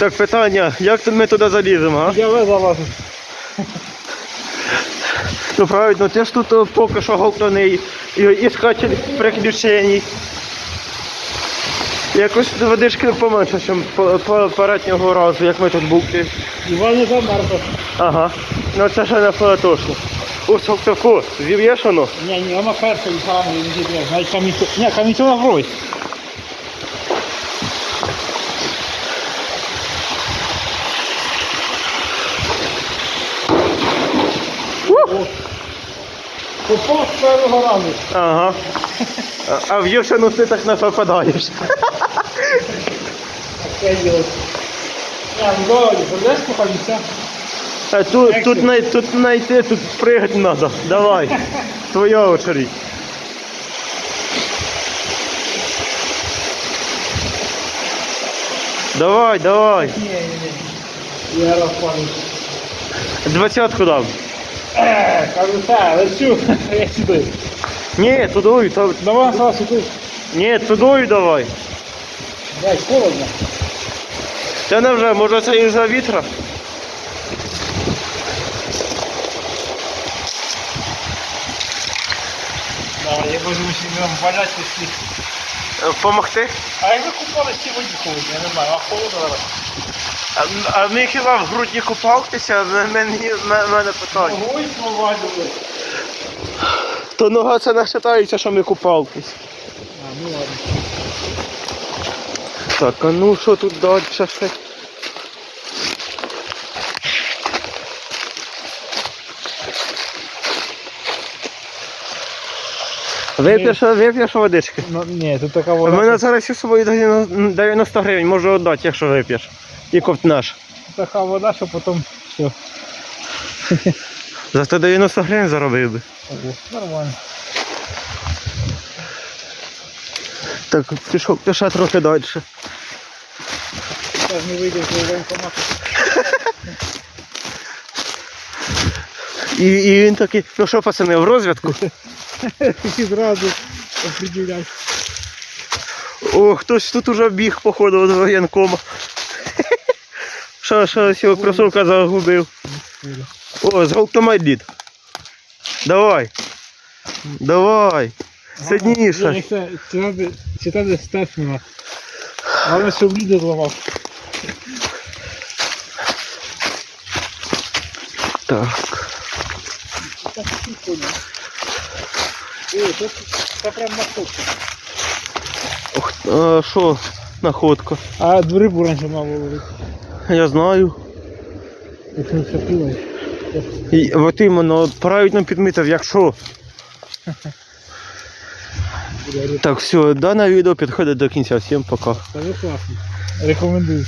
Так, питання, як ми туди заліземо, а? Я залазу. Ну правильно, ти ж тут поки що головний і- іскатель приключень. Якось водички поменше, ніж попереднього разу, як ми тут були. Іван не замерзла. Ага. Ну це ще не точно. У Салтаку, зів'єш воно? Ні, ні, вона перша і сама не зіб'є. Навіть камінцю. Ні, камінцю на грой. Попав з першого разу. Ага. А, а в Євшину ти так не попадаєш. А тут, тут, най, тут найти, тут пригати треба. Давай. Твоя очередь. Давай, давай. Ні, ні, ні. Я. Двадцятку дам. Е, кажу, так, лечу. Я сюди. Ні, тудою, то... Давай, зараз сюди. Ні, тудою давай. Блядь, холодно. Це не вже, може це із-за вітра? Да, я возьму себе валять всі. Е, Помогти? А як ви купали ці воді холодні? Я не знаю, а холодно зараз. А, а ми хіба в грудні купалися, мені, мене питання. Ой, провалювали. То нога це не вважається, що ми купалися. А, ну ладно. Так, а ну що тут далі ще? Вип'єш, вип'єш водички. Ну, ні, тут така вода. У мене зараз із собою 90 90 гривень, можу віддати, якщо вип'єш. І ковтнеш. Така вода, що потім все. За 190 гривень заробив би. Нормально. Так, пішов, пішов трохи далі. Зараз не вийде з воєнкомату. І, і він такий, ну що, пацани, в розвідку? І зразу определяй. О, хтось тут уже біг, походу, до воєнкома. Що, що, цього кросовка загубив. О, зголтомай дід. Давай. Давай. Сильніше. Це читати, читати Стефана. Але щоб люди зламав. Так. Так, прикольно. Ой, це, це прям находка. Ох, а, що, находка. А рибу раніше мав ловити. Я знаю. І, от іменно, правильно підмітив, якщо. Так, все, дане відео підходить до кінця. Всім пока. Це класно. Рекомендую.